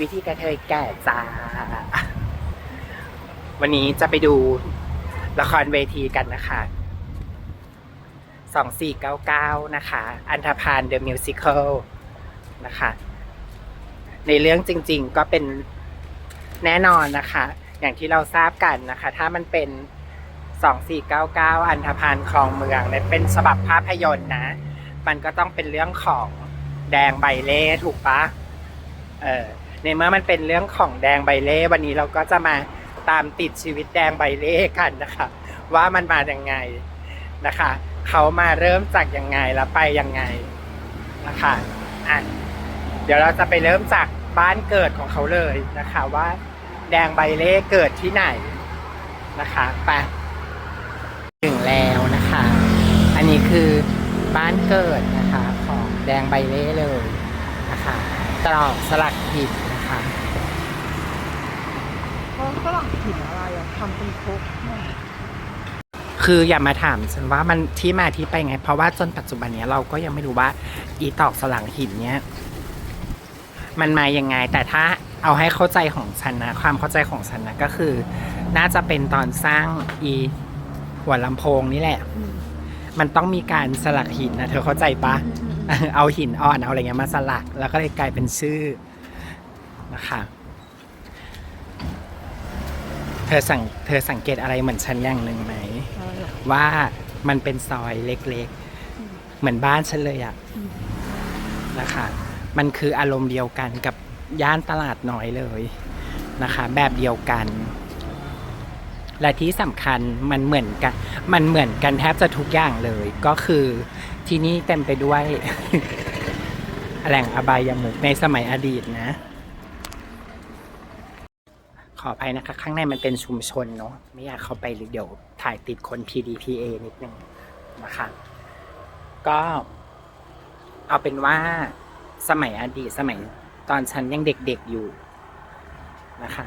วิธีกระเทยแก่จ้า วันนี้จะไปดูละครเวทีกันนะคะ2499นะคะ อันธพาลเดอะมิวสิคลนะคะ ในเรื่องจริง ๆ ก็เป็นแน่นอนนะคะ อย่างที่เราทราบกันนะคะ ถ้ามันเป็น2499อันธพาลคลองเมืองเนี่ยเป็นฉบับภาพยนตร์นะ มันก็ต้องเป็นเรื่องของแดงใบเล่ถูกปะเออ ในเมื่อมันเป็นเรื่องของแดงใบเล่วันนี้เราก็จะมาตามติดชีวิตแดงใบเล่กันนะคะ ว่ามันมาอย่างไงนะคะ เขามาเริ่มจากยังไงแล้วไปยังไงนะคะอะเดี๋ยวเราจะไปเริ่มจากบ้านเกิดของเขาเลยนะคะว่า แดงใบเล่เกิดที่ไหนนะคะไปถึงแล้วนะคะ อันนี้คือบ้านเกิดนะคะของแดงใบเล่เลยนะคะตรอกสลักหิน คะเพราะฝรั่งหินอะไรอะทำเป็นครกเนี่ยคืออย่ามาถามฉันว่ามันที่มาที่ไปไง เพราะว่าจนปัจจุบันเนี้ยเราก็ยังไม่รู้ว่า อีตอกสลักหินเนี้ยมันมายังไง แต่ถ้าเอาให้เข้าใจของฉันนะความเข้าใจของฉันนะก็คือ น่าจะเป็นตอนสร้างอีหัวลำโพงนี่แหละอืมมันต้องมีการสลักหินนะเธอเข้าใจปะเอาหินอ่อนเอาอะไรเงี้ยมาสลัก แล้วก็เลยกลายเป็นชื่อ นะคะเธอสังเธอสังเกตอะไรเหมือนฉันอย่างหนึ่งไหมอะไรอะว่ามันเป็นซอยเล็กๆ เหมือนบ้านฉันเลยอะอืมนะคะมันคืออารมณ์เดียวกันกับย่านตลาดน้อยเลยนะคะ แบบเดียวกัน และที่สำคัญมันเหมือนกัน มันเหมือนกันแทบจะทุกอย่างเลย ก็คือที่นี่เต็มไปด้วยแหล่งอบายมุกในสมัยอดีตนะ ขออภัยนะคะข้างในมันเป็นชุมชนเนาะไม่อยากเข้าไปหรือเดี๋ยวถ่ายติดคน PDPA นิดนึงนะคะก็เอาเป็นว่าสมัยอดีตสมัยตอนฉันยังเด็กๆอยู่นะคะ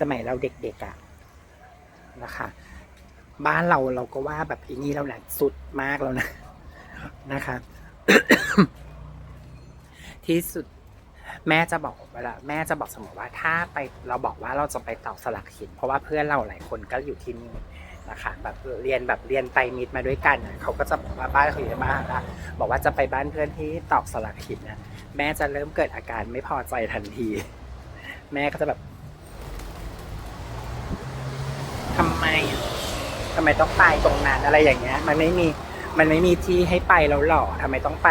สมัยเราเด็กๆอะนะคะ บ้านเราเราก็ว่าแบบอีนี้เราแหละสุดมากแล้วนะนะคะ ที่สุดแม่จะบอกเวลาแม่จะบอกเสมอว่าถ้าไปเราบอกว่าเราจะไปตอกสลักหิน เพราะว่าเพื่อนเราหลายคนก็อยู่ที่นี่นะคะแบบเรียนแบบเรียนไตรมิตรมาด้วยกันเขาก็จะบอกว่าบ้านเขาอยู่ในบ้านละบอกว่าจะไปบ้านเพื่อนที่ตอกสลักหินนะแม่จะเริ่มเกิดอาการไม่พอใจทันที แม่ก็จะแบบทำไมทำไมต้องไปตรงนั้นอะไรอย่างเงี้ย มันไม่มี มันไม่มีที่ให้ไปแล้วหรอทำไมต้องไป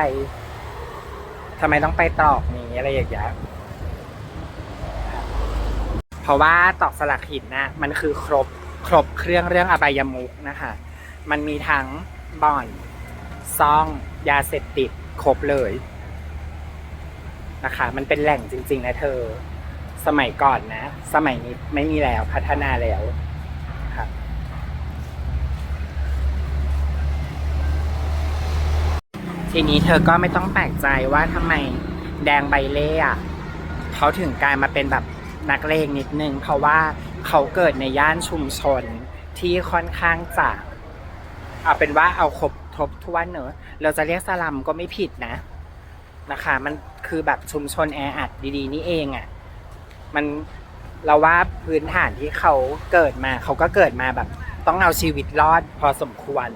ทำไมต้องไปตอกนี้อะไรอย่างเงี้ยเพราะว่าตอกสลักหินนะมันคือครบครบเครื่องเรื่องอบายมุกนะคะ มันมีทั้งบ่อนซ่อง ยาเสพติดครบเลยนะคะ มันเป็นแหล่งจริง ๆ นะเธอ สมัยก่อนนะ สมัยนี้ไม่มีแล้วพัฒนาแล้วครับ ทีนี้เธอก็ไม่ต้องแปลกใจว่าทำไมแดงใบเล่อะเขาถึงกลายมาเป็นแบบนักเลงนิดนึง เพราะว่าเขาเกิดในย่านชุมชนที่ค่อนข้างจะเอาเป็นว่าเอาครบทบทวนเนอะเราจะเรียกสลัมก็ไม่ผิดนะนะคะ มันคือแบบชุมชนแออัดดีๆ นี่เองอะ่ะมันเราว่าพื้นฐานที่เขาเกิดมา เขาก็เกิดมาแบบ ต้องเอาชีวิตรอดพอสมควร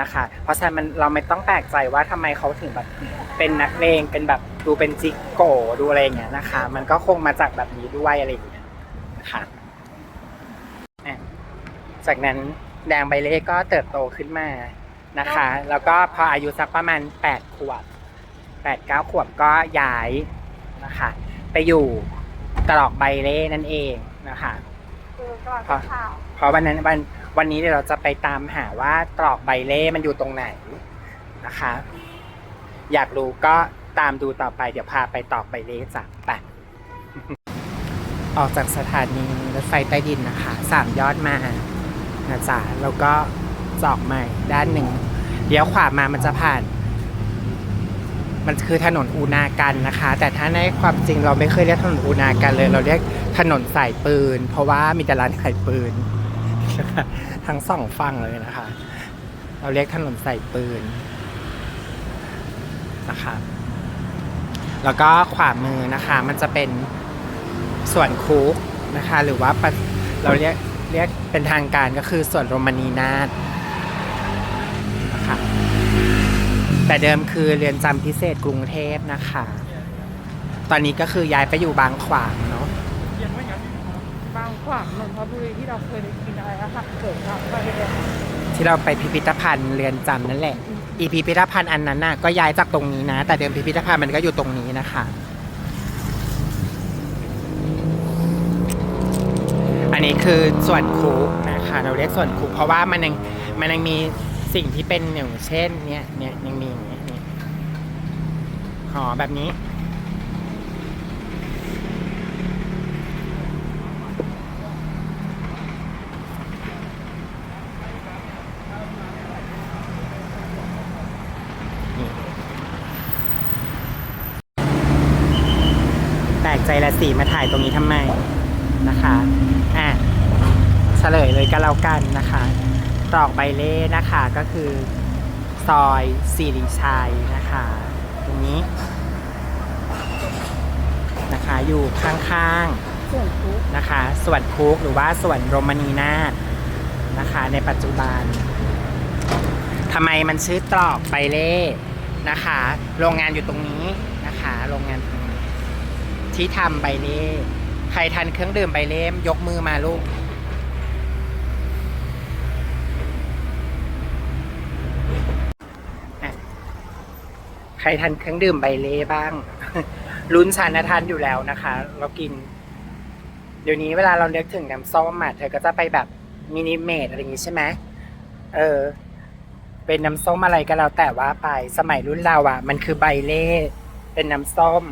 นะคะ เพราะฉะนั้นมันเราไม่ต้องแปลกใจว่าทำไมเขาถึงแบบเป็นนักเลงเป็นแบบดูเป็นจิกโกดูอะไรอย่างเงี้ยนะคะ มันก็คงมาจากแบบนี้ด้วยอะไรอย่างเงี้ยนะคะอะจากนั้นแดงใบเล่ก็เติบโตขึ้นมานะคะ แล้วก็พออายุสักประมาณแปดขวบแปดเก้าขวบก็ย้ายนะคะ ไปอยู่ตรอกใบเล่นั่นเองนะคะเออกลางข่าวเพราะวันนั้นวัน วันนี้เดี๋ยวเราจะไปตามหาว่าตรอกใบเล่มันอยู่ตรงไหนนะคะ อยากรู้ก็ตามดูต่อไป เดี๋ยวพาไปตรอกใบเล่จ้ะไปออกจากสถานีรถไฟใต้ดินนะคะสามยอดมานะจ๊ะแล้วก็จอกใหม่ด้านหนึ่งเดี๋ยวขวามามันจะผ่าน มันคือถนนอูนากันนะคะ แต่ถ้าในความจริงเราไม่เคยเรียกถนนอูนากันเลย เราเรียกถนนสายปืน เพราะว่ามีแต่ร้านขายปืน ทั้งสองฝั่งเลยนะคะ เราเรียกถนนใสายปืนนะคะ แล้วก็ขวามือนะคะ มันจะเป็นส่วนคุกนะคะ หรือว่าเราเรียกเรียกเป็นทางการก็คือส่วนโรมานีนาถนะคะแต่เดิมคือเรือนจำพิเศษกรุงเทพนะคะ ตอนนี้ก็คือย้ายไปอยู่บางขวางเนาะางขวางนนทบุรีที่เราเคยได้กินอะไรอาหารเสริมครับไปเลยที่เราไปพิพิธภัณฑ์เรือนจำนั่นแหละ อีพิพิธภัณฑ์อันนั้นน่ะก็ย้ายจากตรงนี้นะ แต่เดิมพิพิธภัณฑ์มันก็อยู่ตรงนี้นะคะ อันนี้คือส่วนคุกนะคะ เราเรียกส่วนคุกเพราะว่ามันยังมันยังมีสิ่งที่เป็นอย่างเช่น เนี่ยเนี่ยยังมีอย่างเงี้ยเนี่ยหอแบบนี้ แปลกใจละ สีมาถ่ายตรงนี้ทำไมนะคะ อะเฉลยเลยก็แล้วกันนะคะตรอกใบเล่นะคะก็คือซอยสิริชัยนะคะ ตรงนี้นะคะอยู่ข้างๆสวนคุกนะคะสวนคุกหรือว่าสวนโรมานีนานะคะ ในปัจจุบันทำไมมันชื่อตรอกใบเล่นะคะ โรงงานอยู่ตรงนี้นะคะ โรงงานตรงนี้ ที่ทำใบเล่ใครทันเครื่องดื่มใบเล่มยกมือมาลูก ใครทันเครื่องดื่มใบเล่บ้าง ลุ้นชันนะทันอยู่แล้วนะคะ เรากิน เดี๋ยวนี้เวลาเราเลือกถึงน้ำส้มอะเธอก็จะไปแบบมินิเมดอะไรอย่างงี้ใช่ไหมเออ เป็นน้ำส้มอะไรก็แล้วแต่ว่าไป สมัยรุ่นเราอะ มันคือใบเล่ เป็นน้ำส้ม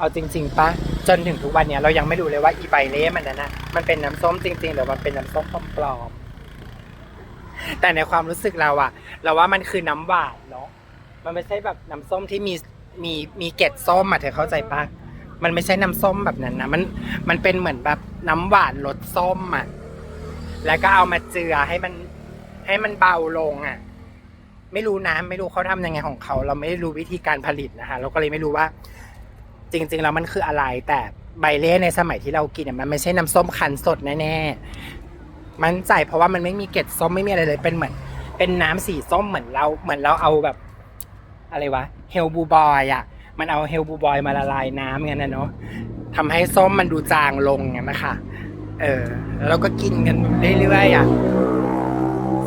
เอาจริงๆปะจนถึงทุกวันเนี้ยเรายังไม่รู้เลยว่าอีใบเล่มันนั้นนะมันเป็นน้ำส้มจริงๆหรือมันเป็นน้ำส้มปลอมๆแต่ในความรู้สึกเราอะเราว่ามันคือน้ำหวานเนาะมันไม่ใช่แบบน้ำส้มที่มีมีมีเกล็ดส้มอะเธอเข้าใจปะมันไม่ใช่น้ำส้มแบบนั้นนะมันมันเป็นเหมือนแบบน้ำหวานรสส้มอะแล้วก็เอามาเจือให้มันให้มันเบาลงอะไม่รู้นะไม่รู้เขาทำยังไงของเขา เราไม่ได้รู้วิธีการผลิตนะคะเราก็เลยไม่รู้ว่า จริงๆแล้วมันคืออะไร แต่ใบเล่ในสมัยที่เรากินเนี่ยมันไม่ใช่น้ำส้มคั้นสดแน่ๆมันใจเพราะว่ามันไม่มีเกล็ดส้มไม่มีอะไรเลยเป็นเหมือน เป็นน้ำสีส้มเหมือนเราเหมือนเราเอาแบบ อะไรวะเฮลบูบอยอะมันเอาเฮลบูบอยมาละลายน้ำงั้นนะเนาะทำให้ส้มมันดูจางลงงั้นนะคะเออแล้วก็กินกันเรื่อยๆอะ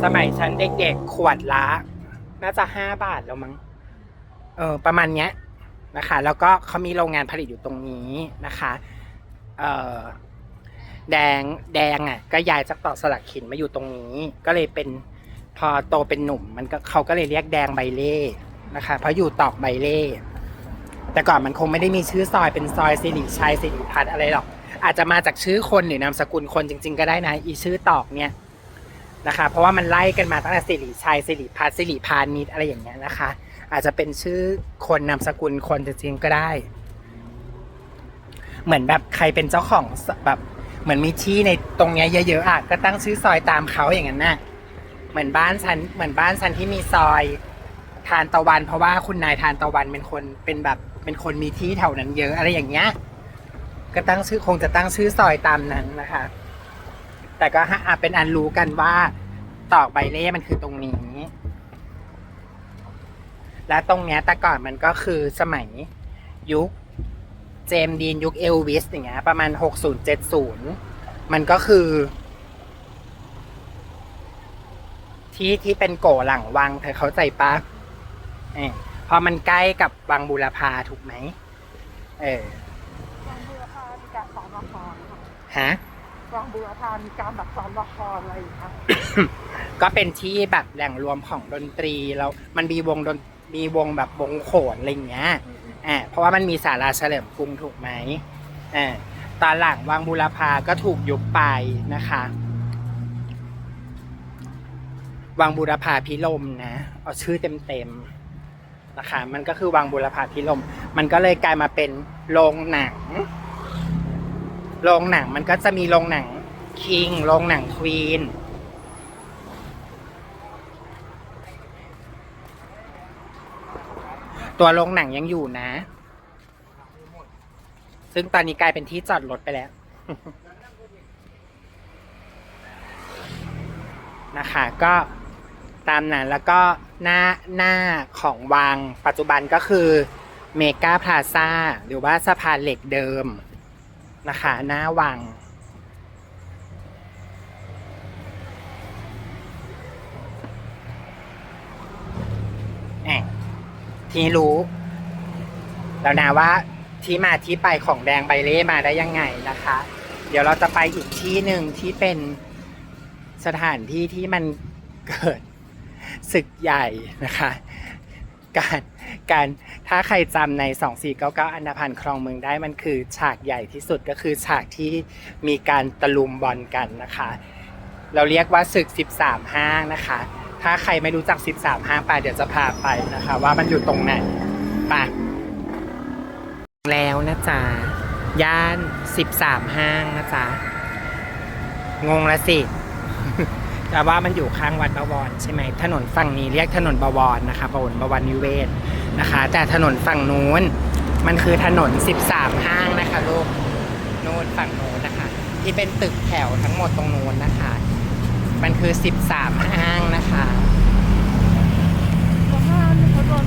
สมัยฉันเด็กๆขวดละน่าจะห้าบาทแล้วมั้งเออประมาณเนี้ย นะคะ แล้วก็เขามีโรงงานผลิตอยู่ตรงนี้นะคะเออแดงแดงอะก็ย้ายจากตอกสลักขินมาอยู่ตรงนี้ ก็เลยเป็นพอโตเป็นหนุ่ม มันก็เขาก็เลยเรียกแดงใบเล่นะคะ เพราะอยู่ตอกใบเล่แต่ก่อนมันคงไม่ได้มีชื่อซอยเป็นซอยสิริชัยสิริพัฒน์อะไรหรอก อาจจะมาจากชื่อคนหรือนามสกุลคนจริง ๆ ก็ได้นะอีชื่อตอกเนี่ยนะคะ เพราะว่ามันไล่กันมาตั้งแต่สิริชัยสิริพัฒน์สิริพานิชอะไรอย่างเงี้ยนะคะ อาจจะเป็นชื่อคนนามสกุลคนจริงๆก็ได้ เหมือนแบบใครเป็นเจ้าของแบบเหมือนมีที่ในตรงเนี้ยเยอะๆอะก็ตั้งชื่อซอยตามเขาอย่างนั้นน่ะเหมือนบ้านฉันเหมือนบ้านฉันที่มีซอยทานตะวัน เพราะว่าคุณนายทานตะวันเป็นคนเป็นแบบเป็นคนมีที่แถวนั้นเยอะอะไรอย่างเงี้ยก็ตั้งชื่อคงจะตั้งชื่อซอยตามนั้นนะคะ แต่ก็ฮะอะเป็นอันรู้กันว่าตอกใบเล่มันคือตรงนี้ และตรงเนี้ยแต่ก่อนมันก็คือสมัยยุคเจมส์ดีนยุคเอลวิสอย่างเงี้ยประมาณหกศูนย์เจ็ดศูนย์มันก็คือ ที่ที่เป็นโกหลังวังเธอเข้าใจปะเออพอมันใกล้กับวังบูรพาถูกไหมเออวังบูรพามีการซ้อมละครค่ะฮะวังบูรพามีการแบบซ้อมละครอะไรอย่างเงี้ยก็เป็นที่แบบแหล่งรวมของดนตรีแล้วมันมีวงดน มีวงแบบวงโขนอะไรอย่างเงี้ยอ่าเพราะว่ามันมีศาลาเฉลิมกรุงถูกไหมอ่าตอนหลังวังบูรพาก็ถูกยุบไปนะคะวังบูรพาพิลมนะเอาชื่อเต็มๆนะคะ มันก็คือวังบูรพาพิลม มันก็เลยกลายมาเป็นโรงหนัง โรงหนังมันก็จะมีโรงหนังคิง โรงหนังควีนน ตัวโรงหนังยังอยู่นะ ซึ่งตอนนี้กลายเป็นที่จอดรถไปแล้ว นะคะ ก็ตามนั้นแล้วก็หน้าหน้าของวังปัจจุบันก็คือเมกาพลาซ่าหรือว่าสะพานเหล็กเดิมนะคะ หน้าวัง แอบ ทีนี้รู้ แล้วนะว่าที่มาที่ไปของแดงใบเล่มาได้ยังไงนะคะ เดี๋ยวเราจะไปอีกที่หนึ่งที่เป็นสถานที่ที่มันเกิดศึกใหญ่นะคะ การการถ้าใครจำใน 2499 อันดาพันครองเมืองได้มันคือฉากใหญ่ที่สุดก็คือฉากที่มีการตะลุมบอลกันนะคะ เราเรียกว่าศึก 13 ห้างนะคะ ถ้าใครไม่รู้จัก 13 ห้างไปเดี๋ยวจะพาไปนะคะ ว่ามันอยู่ตรงไหนไปแล้วนะจ๊ะย่าน 13 ห้างนะจ๊ะงงละสิแต่ว่ามันอยู่ข้างวัดบวรใช่ไหมถนนฝั่งนี้เรียกถนนบวรนะคะบวรบวรนิเวศนะคะ แต่ถนนฝั่งนู้นมันคือถนน 13 ห้างนะคะลูกนู้นฝั่งนู้นนะคะ ที่เป็นตึกแถวทั้งหมดตรงนู้นนะคะ มันคือ 13 ห้างนะคะ เพราะว่านี่เขาโดน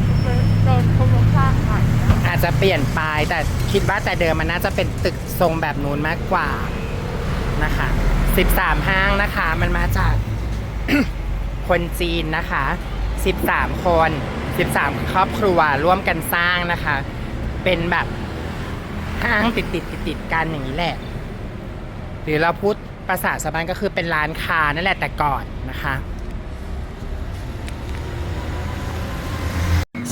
โดนเขาลงสร้างใหม่นะ อาจจะ เปลี่ยนไปแต่คิดว่าแต่เดิมมันน่าจะเป็นตึกทรงแบบนู้นมากกว่านะคะ 13 ห้างนะคะ มันมาจากคนจีนนะคะ 13 คน 13 ครอบครัวร่วมกันสร้างนะคะ เป็นแบบห้างติดติดติดติดกันอย่างนี้แหละ หรือเราพูดภาษาชาวบ้านก็คือเป็นร้านค้านั่นแหละแต่ก่อนนะคะ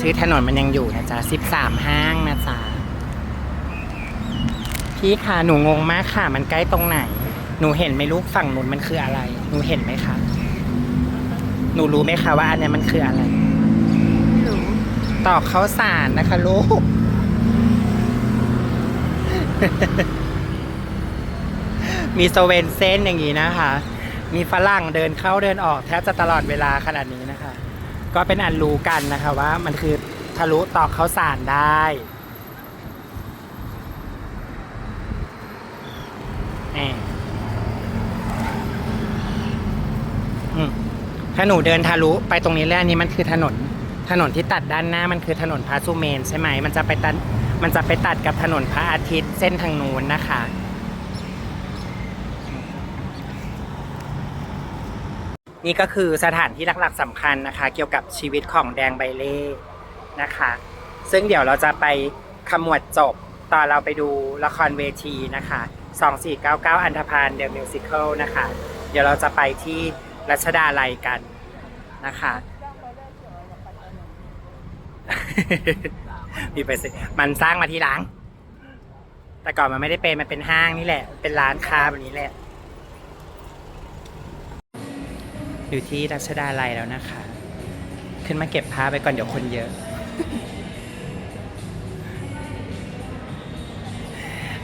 ชื่อถนนมันยังอยู่นะจ๊ะ13ห้างนะจ๊ะพี่คะหนูงงมากค่ะ มันใกล้ตรงไหน หนูเห็นไหมลูกฝั่งนู้นมันคืออะไร หนูเห็นไหมคะหนูรู้ไหมคะว่าอันเนี้ยมันคืออะไรรือตอกข้าวสารนะคะลูก มีสเวนเซนอย่างนี้นะคะ มีฝรั่งเดินเข้าเดินออกแทบจะตลอดเวลาขนาดนี้นะคะ ก็เป็นอันรู้กันนะคะว่ามันคือทะลุตอกข้าวสารได้แหมอืมถ้าหนูเดินทะลุไปตรงนี้แล้วนนี้มันคือถนน ถนนที่ตัดด้านหน้ามันคือถนนพระสุเมนใช่ไหม มันจะไปตัด มันจะไปตัดกับถนนพระอาทิตย์เส้นทางนู้นนะคะ นี่ก็คือสถานที่หลักๆสำคัญนะคะ เกี่ยวกับชีวิตของแดงใบเล่นะคะ ซึ่งเดี๋ยวเราจะไปขมวดจบตอนเราไปดูละครเวทีนะคะ 2499 อันธพาลเดอะมิวสิคลนะคะ เดี๋ยวเราจะไปที่รัชดาลัยกันนะคะมีไปสิมันสร้างมาทีหลัง แต่ก่อนมันไม่ได้เป็นมันเป็นห้างนี่แหละ เป็นร้านค้าแบบนี้แหละ อยู่ที่รัชดาลัยแล้วนะคะ ขึ้นมาเก็บผ้าไปก่อนเดี๋ยวคนเยอะ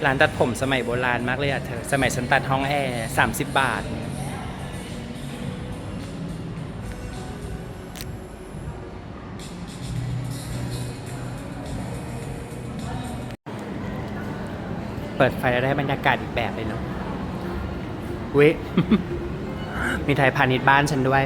ร้านตัดผมสมัยโบราณมากเลยอะเธอ สมัยฉันตัดห้องแอร์สามสิบบาท เปิดไฟแล้วได้บรรยากาศอีกแบบเลยเนาะเว้ย มีไทยพาณิชย์บ้านฉันด้วย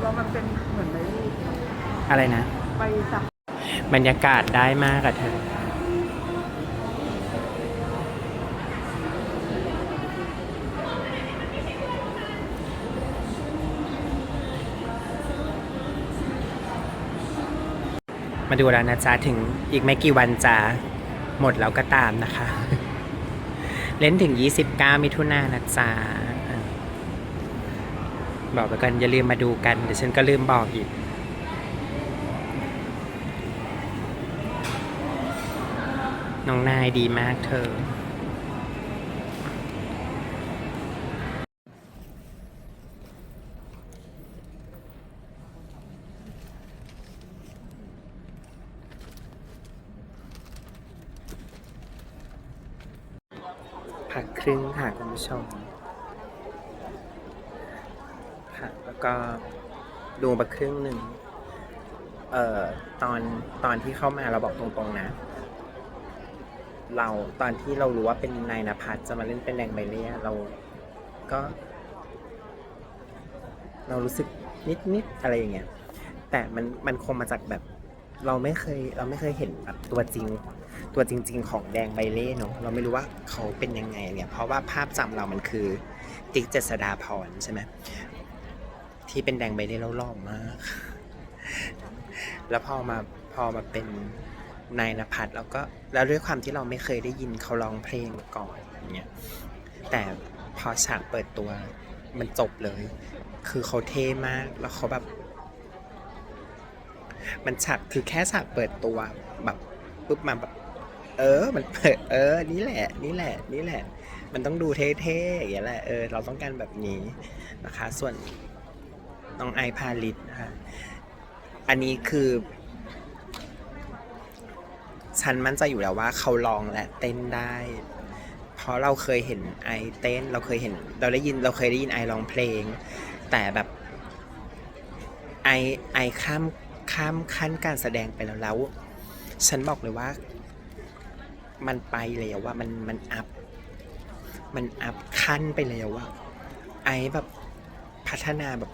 แล้วมันเป็นเหมือนในรูปอะไรนะ ไปสัก บรรยากาศได้มากอะเธอ มาดูแล้วนะจ๊ะ ถึงอีกไม่กี่วันจะหมดแล้วก็ตามนะคะ เล่นถึง 29 มิถุนายนนะจ๊ะ บอกไปกันอย่าลืมมาดูกัน เดี๋ยวฉันก็ลืมบอกอีกน้องนายดีมากเธอ พักครึ่งค่ะคุณผู้ ชมค่ะแล้วก็ดูมาครึ่งหนึ่งเอ่อตอนตอนที่เข้ามาเราบอกตรงๆนะ เราตอนที่เรารู้ว่าเป็นนายนภัสจะมาเล่นเป็นแดงใบเลี่ยเราก็ เรารู้สึกนิดๆอะไรอย่างเงี้ยแต่มันมันคงมาจากแบบ เราไม่เคย เราไม่เคยเห็นแบบตัวจริง ตัวจริง ๆ ของแดงใบเล่เนอะเราไม่รู้ว่าเขาเป็นยังไงเนี่ย เพราะว่าภาพจำเรามันคือ ติ๊กเจษดาพรใช่ไหมที่เป็นแดงใบเล่แล้วหล่อมาก แล้วพอมาพอมาเป็นนายนภัสแล้วก็แล้วด้วยความที่เราไม่เคยได้ยินเขาร้องเพลงมาก่อนอย่างเงี้ยแต่พอฉากเปิดตัวมันจบเลย คือเขาเท่มากแล้วเขาแบบ มันฉากคือแค่ฉากเปิดตัวแบบปุ๊บมาแบบ เออ มันเปิดเออ นี่แหละ นี่แหละ นี่แหละ มันต้องดูเท่ๆอย่างเงี้ยแหละ เออ เราต้องการแบบนี้นะคะ ส่วนน้องไอพาลิตนะคะ อันนี้คือ ฉันมั่นใจอยู่แล้วว่าเขาลองและเต้นได้ เพราะเราเคยเห็นไอเต้น เราเคยเห็น เราได้ยิน เราเคยได้ยินไอร้องเพลง แต่แบบไอไอข้ามข้ามขั้นการแสดงไปแล้วแล้ว ฉันบอกเลยว่า มันไปแล้วว่ามันมันอัพ มันอัพขั้นไปแล้วว่าไอแบบพัฒนาแบบ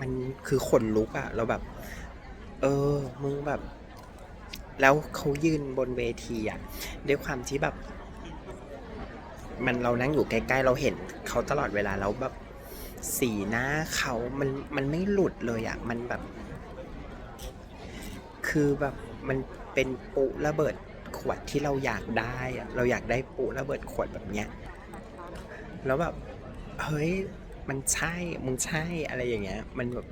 มันคือขนลุกอะแล้วแบบ เออมึงแบบ แล้วเขายืนบนเวทีอะด้วยความที่แบบ มันเรานั่งอยู่ใกล้ๆเราเห็นเขาตลอดเวลาแล้วแบบสีหน้าเขามันมันไม่หลุดเลยอะมันแบบ คือแบบมันเป็นปุระเบิด ขวดที่เราอยากได้เราอยากได้ปุระเบิดขวดแบบเนี้ยแล้วแบบเฮ้ยมันใช่มึงใช่อะไรอย่างเงี้ย มันแบบ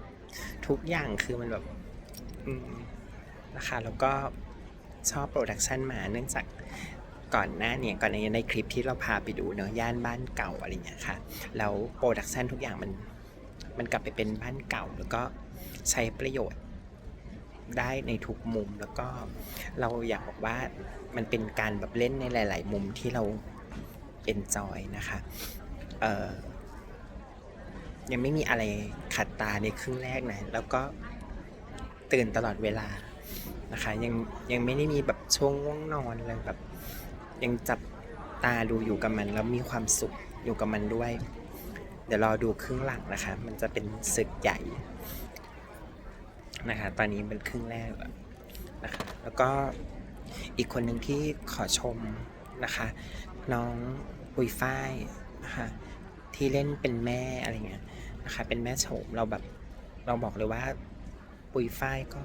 ทุกอย่างคือมันแบบอืมนะคะแล้วก็ชอบโปรดักชันมาเนื่องจากก่อนหน้าเนี่ยก่อนในในคลิปที่เราพาไปดูเนอะย่านบ้านเก่าอะไรเงี้ยค่ะแล้วโปรดักชันทุกอย่างมันมันกลับไปเป็นบ้านเก่า แล้วก็ใช้ประโยชน์ ได้ในทุกมุมแล้วก็เราอยากบอกว่ามันเป็นการแบบเล่นในหลาย ๆ มุมที่เรา enjoy นะคะเออยังไม่มีอะไรขัดตาในครึ่งแรกนะแล้วก็ตื่นตลอดเวลานะคะยังยังไม่ได้มีแบบช่วงง่วงนอนเลยแบบยังจับตาดูอยู่กับมันแล้วมีความสุขอยู่กับมันด้วย เดี๋ยวรอดูครึ่งหลังนะคะ มันจะเป็นศึกใหญ่ นะคะ ตอนนี้เป็นครึ่งแรกแล้วนะคะ แล้วก็อีกคนหนึ่งที่ขอชมนะคะ น้องปุยฝ้ายนะคะที่เล่นเป็นแม่อะไรเงี้ยนะคะ เป็นแม่โฉมเราแบบเราบอกเลยว่าปุยฝ้ายก็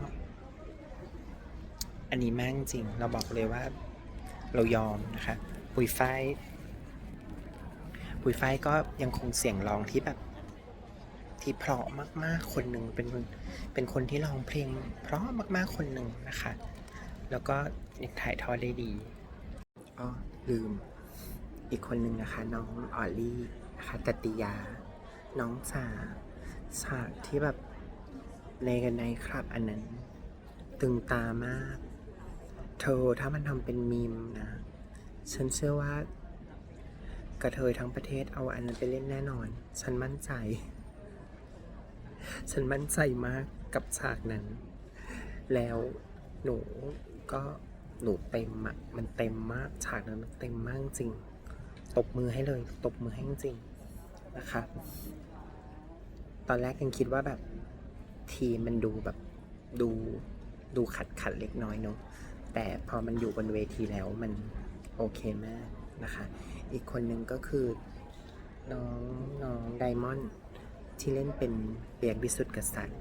อันนี้มากจริง เราบอกเลยว่า เรายอมนะคะ ปุยฝ้ายปุยฝ้ายก็ยังคงเสียงร้องที่แบบ ที่เพราะมาก ๆ คนหนึ่งเป็นคนเป็นคนที่ร้องเพลง เพราะมาก ๆ คนหนึ่งนะคะ แล้วก็ยังถ่ายทอดได้ดีอ๋อลืม อีกคนหนึ่งนะคะ น้องออลลี่นะคะตติยา น้องสาฉาที่แบบในกันในครับอันนั้น ตึงตามาก เธอถ้ามันทำเป็นมีมนะ ฉันเชื่อว่ากระเทยทั้งประเทศเอาอันนั้นไปเล่นแน่นอน ฉันมั่นใจ ฉันมั่นใจมากกับฉากนั้น แล้วหนูก็หนูเต็มอะมันเต็มมากฉากนั้นเต็มมากจริง ตบมือให้เลย ตบมือให้จริงนะคะ ตอนแรกยังคิดว่าแบบทีมันดูแบบดูดูขัดขัดเล็กน้อยเนาะแต่พอมันอยู่บนเวทีแล้วมันโอเคมากนะคะ อีกคนนึงก็คือน้องน้องไดมอนด์ ที่เล่นเป็นเปียกบิสุทธิ์กษัตริย์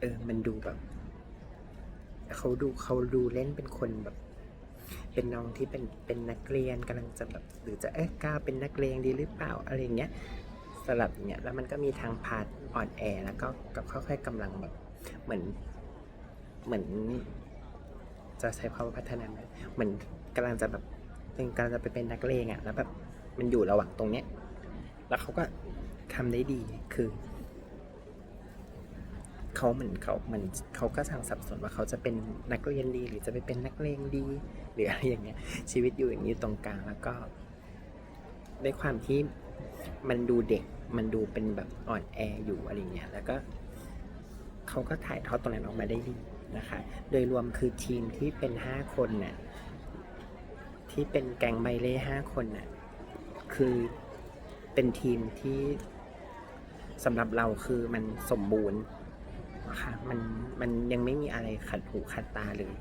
เออ มันดูแบบ เขาดูเขาดูเล่นเป็นคนแบบ เป็นน้องที่เป็นเป็นนักเรียนกำลังจะแบบหรือจะเอ๊ะกล้าเป็นนักเลงดีหรือเปล่าอะไรอย่างเงี้ยสลับอย่างเงี้ยแล้วมันก็มีทางพาร์ทอ่อนแอแล้วก็ก็ค่อยๆกำลังแบบเหมือนเหมือน จะใช้คำว่าพัฒนาเหมือนกำลังจะแบบเป็นกำลังจะไปเป็นนักเลงอะแล้วแบบมันอยู่ระหว่างตรงเนี้ย แล้วเขาก็ ทำได้ดีคือเขาเหมือนเขาเหมือนเขาก็ทางสับสนว่าเขาจะเป็นนักเรียนดี หรือจะไปเป็นนักเลงดี หรืออะไรอย่างเงี้ย ชีวิตอยู่อย่างนี้ตรงกลางแล้วก็ด้วยความที่มันดูเด็กมันดูเป็นแบบอ่อนแออยู่อะไรเงี้ยแล้วก็เขาก็ถ่ายทอดตรงนั้นออกมาได้ดีนะคะ โดยรวมคือทีมที่เป็นห้าคนเนี่ยที่เป็นแกงไบเล่ห้าคนน่ะคือเป็นทีมที่ สำหรับเราคือมันสมบูรณ์นะคะมันมันยังไม่มีอะไรขัดหูขัดตาเลย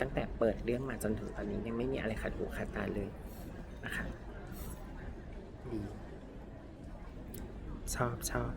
ตั้งแต่เปิดเรื่องมาจนถึงตอนนี้ยังไม่มีอะไรขัดหูขัดตาเลยนะคะดีชอบชอบ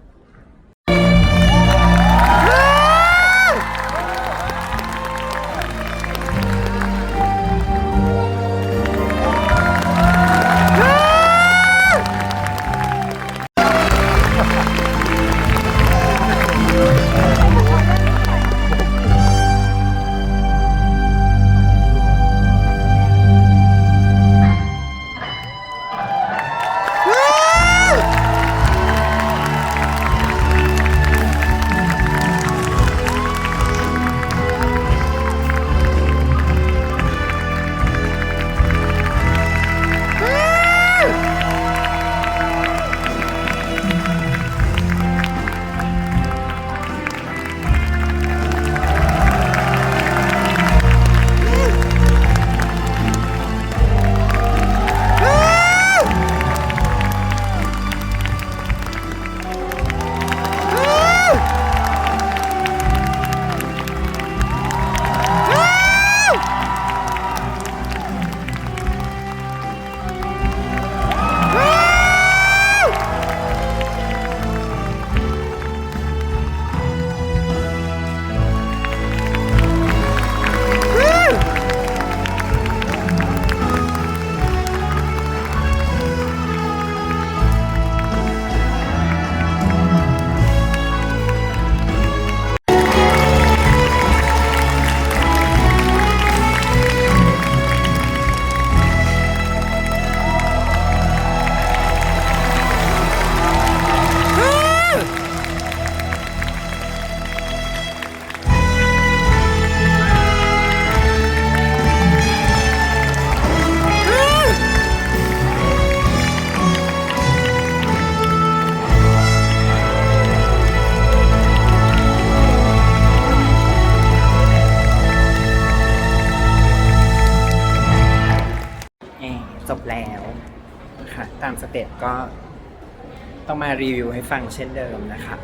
มารีวิวให้ฟังเช่นเดิมนะคะ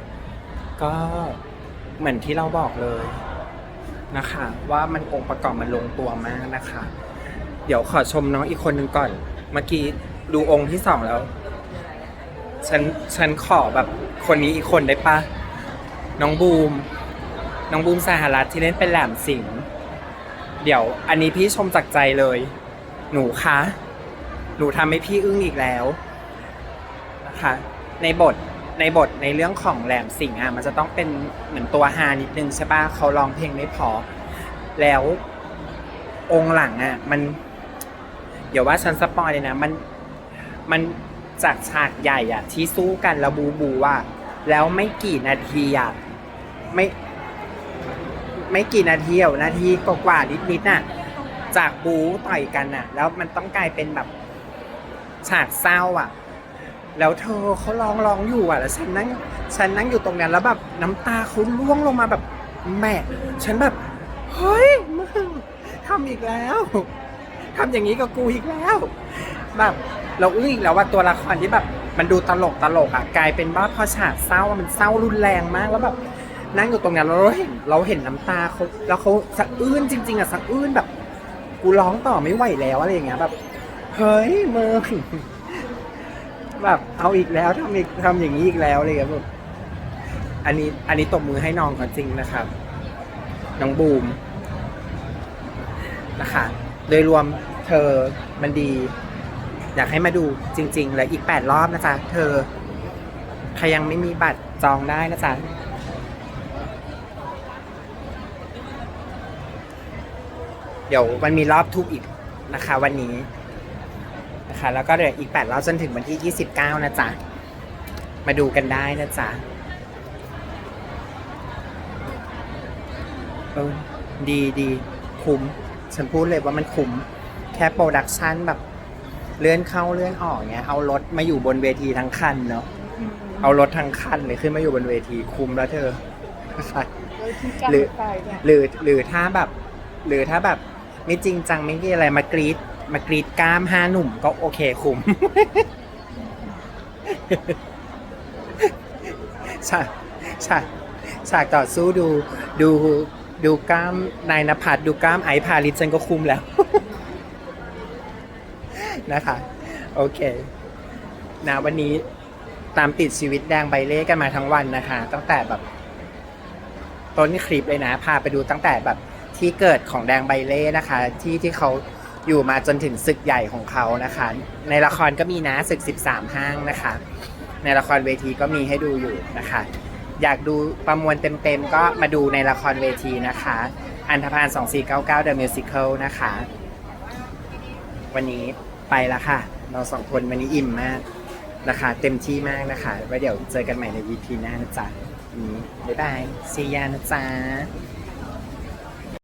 ก็เหมือนที่เราบอกเลยนะคะ ว่ามันองค์ประกอบมันลงตัวมากนะคะ เดี๋ยวขอชมน้องอีกคนหนึ่งก่อน เมื่อกี้ดูองค์ที่สองแล้ว ฉันฉันขอแบบคนนี้อีกคนได้ปะน้องบูม น้องบูมสหรัฐที่เล่นเป็นแหลมสิงห์เดี๋ยวอันนี้พี่ชมจากใจเลย หนูคะ หนูทำให้พี่อึ้งอีกแล้วนะคะ ในบทในบทในเรื่องของแหลมสิงห์อะมันจะต้องเป็นเหมือนตัวฮานิดนึงใช่ปะเขาร้องเพลงไม่พอ แล้วองค์หลังอะมันเดี๋ยวว่าฉันสปอยเลยนะมันมันจากฉากใหญ่อะ ที่สู้กันแล้วบูบูว่า แล้วไม่กี่นาทีอะไม่ไม่กี่นาทีอะนาทีกว่าๆนิดๆน่ะ จากบูต่อยกันน่ะ แล้วมันต้องกลายเป็นแบบฉากเศร้าอะ แล้วเธอเขาร้องร้องอยู่อะแล้วฉันนั่งฉันนั่งอยู่ตรงนั้นแล้วแบบน้ำตาเขาร่วงลงมาแบบแม่ฉันแบบเฮ้ยมึงทำอีกแล้วทำอย่างนี้กับกูอีกแล้ว แบบเราอึ้งอีกแล้วว่าตัวละครที่แบบ มันดูตลกตลกอะกลายเป็นว่าพอฉากเศร้ามันเศร้ารุนแรงมากแล้วแบบนั่งอยู่ตรงนั้นเราเห็นเราเห็นน้ำตาเขาแล้วเขาสะอื้นจริง ๆอะสะอื้นแบบ กูร้องต่อไม่ไหวแล้วอะไรอย่างเงี้ยแบบ เฮ้ยมึง แบบเอาอีกแล้วทำอีกทำอย่างนี้อีกแล้วอะไรอย่างเงี้ยแบบอันนี้อันนี้ตบมือให้น้องก่อนจริงนะครับน้องบูมนะคะโดยรวมเธอมันดี อยากให้มาดูจริง ๆ และอีกแปดรอบนะจ๊ะเธอใครยังไม่มีบัตรจองได้นะจ๊ะเดี๋ยวมันมีรอบทุกอีกนะคะ วันนี้ แล้วก็เดี๋ยวอีก8รอบจนถึงวันที่ 29 นะจ๊ะ มาดูกันได้นะจ๊ะเออดีดีคุ้ม ฉันพูดเลยว่ามันคุ้ม แค่โปรดักชันแบบ เลื่อนเข้าเลื่อนออกเงี้ย เอารถมาอยู่บนเวทีทั้งคันเนาะเอารถทั้งคันเลยขึ้นมาอยู่บนเวทีคุ้มแล้วเธอค่ะโดยที่การหรือไปเนี่ยหรือหรือถ้าแบบ หรือถ้าแบบไม่จริงจังไม่มีอะไรมากรีด มากรีดกล้ามห้าหนุ่มก็โอเคคุ้มฉากฉากฉากต่อสู้ดูดูดูกล้ามนายนภัสดูกล้ามไอพาลิสฉันก็คุ้มแล้ว นะคะ โอเคนะวันนี้ตามติดชีวิตแดงใบเล่กันมาทั้งวันนะคะ ตั้งแต่แบบ ต้นคลิปเลยนะ พาไปดูตั้งแต่แบบที่เกิดของแดงใบเล่นะคะ ที่ที่เขา อยู่มาจนถึงศึกใหญ่ของเขานะคะ ในละครก็มีนะศึก 13 ห้างนะคะ ในละครเวทีก็มีให้ดูอยู่นะคะ อยากดูประมวลเต็มๆ ก็มาดูในละครเวทีนะคะ อันธพาล2499 The Musical นะคะ วันนี้ไปล้วค่ะ เราสองคนวันนี้อิ่มมากนะคะ เต็มที่มากนะคะไว้เดี๋ยวเจอกันใหม่ใน EP หน้านะจ๊ะนี้บ๊ายบายซียานะจ๊ะ